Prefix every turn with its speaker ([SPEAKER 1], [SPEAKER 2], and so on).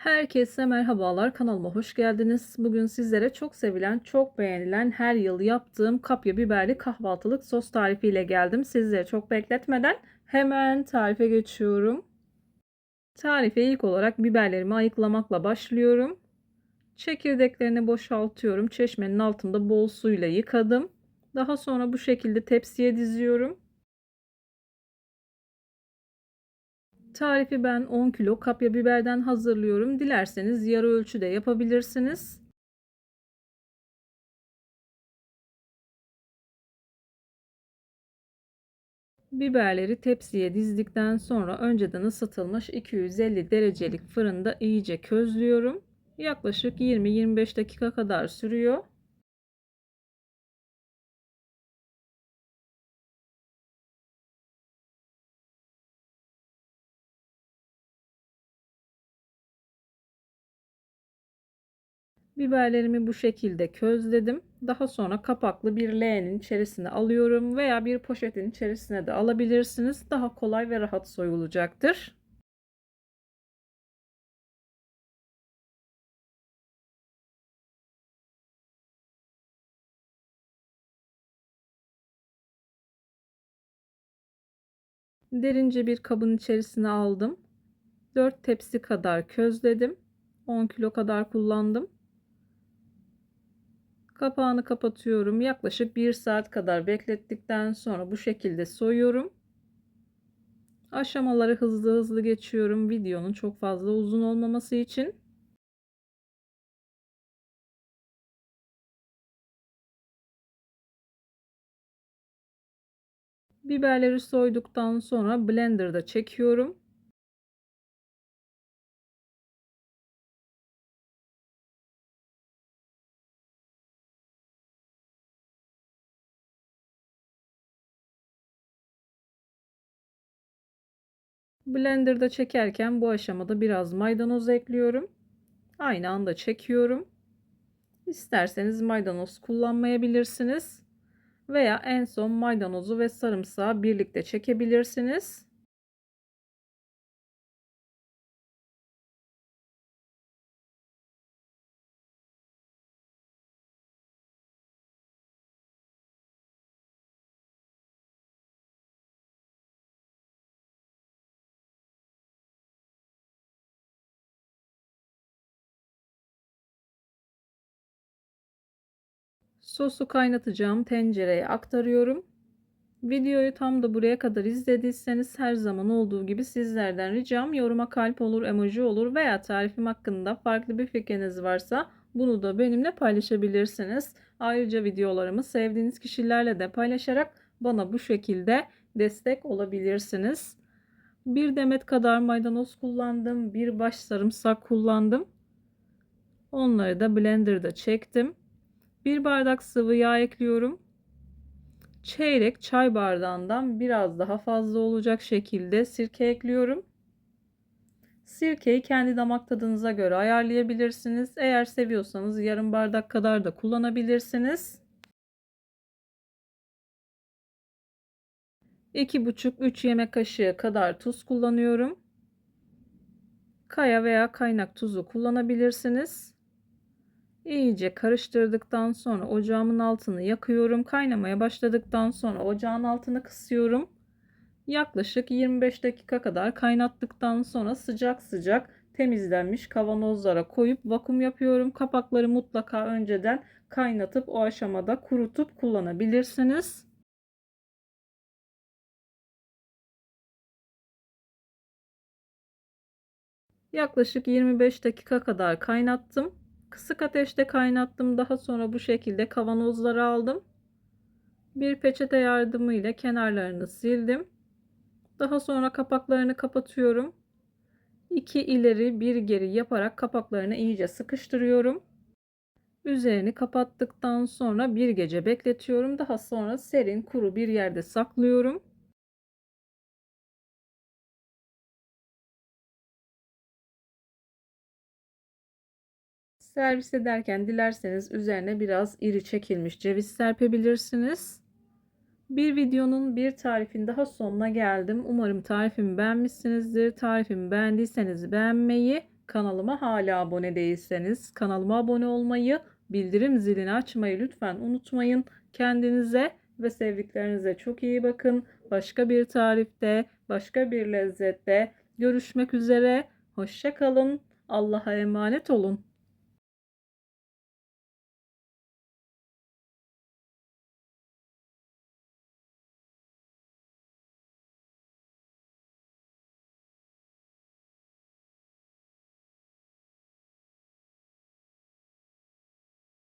[SPEAKER 1] Herkese merhabalar kanalıma hoş geldiniz. Bugün sizlere çok sevilen, çok beğenilen her yıl yaptığım kapya biberli kahvaltılık sos tarifiyle geldim. Sizleri çok bekletmeden hemen tarife geçiyorum. Tarife ilk olarak biberlerimi ayıklamakla başlıyorum. Çekirdeklerini boşaltıyorum. Çeşmenin altında bol suyla yıkadım. Daha sonra bu şekilde tepsiye diziyorum. Tarifi ben 10 kilo kapya biberden hazırlıyorum. Dilerseniz yarı ölçüde yapabilirsiniz. Biberleri tepsiye dizdikten sonra önceden ısıtılmış 250 derecelik fırında iyice közlüyorum. Yaklaşık 20-25 dakika kadar sürüyor. Biberlerimi bu şekilde közledim. Daha sonra kapaklı bir leğenin içerisine alıyorum veya bir poşetin içerisine de alabilirsiniz. Daha kolay ve rahat soyulacaktır. Derince bir kabın içerisine aldım. 4 tepsi kadar közledim. 10 kilo kadar kullandım. Kapağını kapatıyorum. Yaklaşık 1 saat kadar beklettikten sonra bu şekilde soyuyorum. Aşamaları hızlı hızlı geçiyorum. Videonun çok fazla uzun olmaması için. Biberleri soyduktan sonra blenderda çekiyorum. Blender'da çekerken bu aşamada biraz maydanoz ekliyorum. Aynı anda çekiyorum. İsterseniz maydanoz kullanmayabilirsiniz. Veya en son maydanozu ve sarımsağı birlikte çekebilirsiniz. Sosu kaynatacağım tencereye aktarıyorum. Videoyu tam da buraya kadar izlediyseniz her zaman olduğu gibi sizlerden ricam yoruma kalp olur, emoji olur veya tarifim hakkında farklı bir fikriniz varsa bunu da benimle paylaşabilirsiniz. Ayrıca videolarımı sevdiğiniz kişilerle de paylaşarak bana bu şekilde destek olabilirsiniz. Bir demet kadar maydanoz kullandım. Bir baş sarımsak kullandım. Onları da blenderda çektim. Bir bardak sıvı yağ ekliyorum. Çeyrek çay bardağından biraz daha fazla olacak şekilde sirke ekliyorum. Sirkeyi kendi damak tadınıza göre ayarlayabilirsiniz. Eğer seviyorsanız yarım bardak kadar da kullanabilirsiniz. 2,5-3 yemek kaşığı kadar tuz kullanıyorum. Kaya veya kaynak tuzu kullanabilirsiniz. İyice karıştırdıktan sonra ocağımın altını yakıyorum. Kaynamaya başladıktan sonra ocağın altını kısıyorum. Yaklaşık 25 dakika kadar kaynattıktan sonra sıcak sıcak temizlenmiş kavanozlara koyup vakum yapıyorum. Kapakları mutlaka önceden kaynatıp o aşamada kurutup kullanabilirsiniz. Yaklaşık 25 dakika kadar kaynattım. Kısık ateşte kaynattım. Daha sonra bu şekilde kavanozlara aldım. Bir peçete yardımıyla kenarlarını sildim. Daha sonra kapaklarını kapatıyorum. 2 ileri bir geri yaparak kapaklarını iyice sıkıştırıyorum. Üzerini kapattıktan sonra bir gece bekletiyorum. Daha sonra serin kuru bir yerde saklıyorum. Servis ederken dilerseniz üzerine biraz iri çekilmiş ceviz serpebilirsiniz. Bir videonun bir tarifin daha sonuna geldim. Umarım tarifimi beğenmişsinizdir. Tarifimi beğendiyseniz beğenmeyi, Kanalıma hala abone değilseniz kanalıma abone olmayı, bildirim zilini açmayı lütfen unutmayın. Kendinize ve sevdiklerinize çok iyi bakın. Başka bir tarifte, başka bir lezzette görüşmek üzere. Hoşça kalın. Allah'a emanet olun.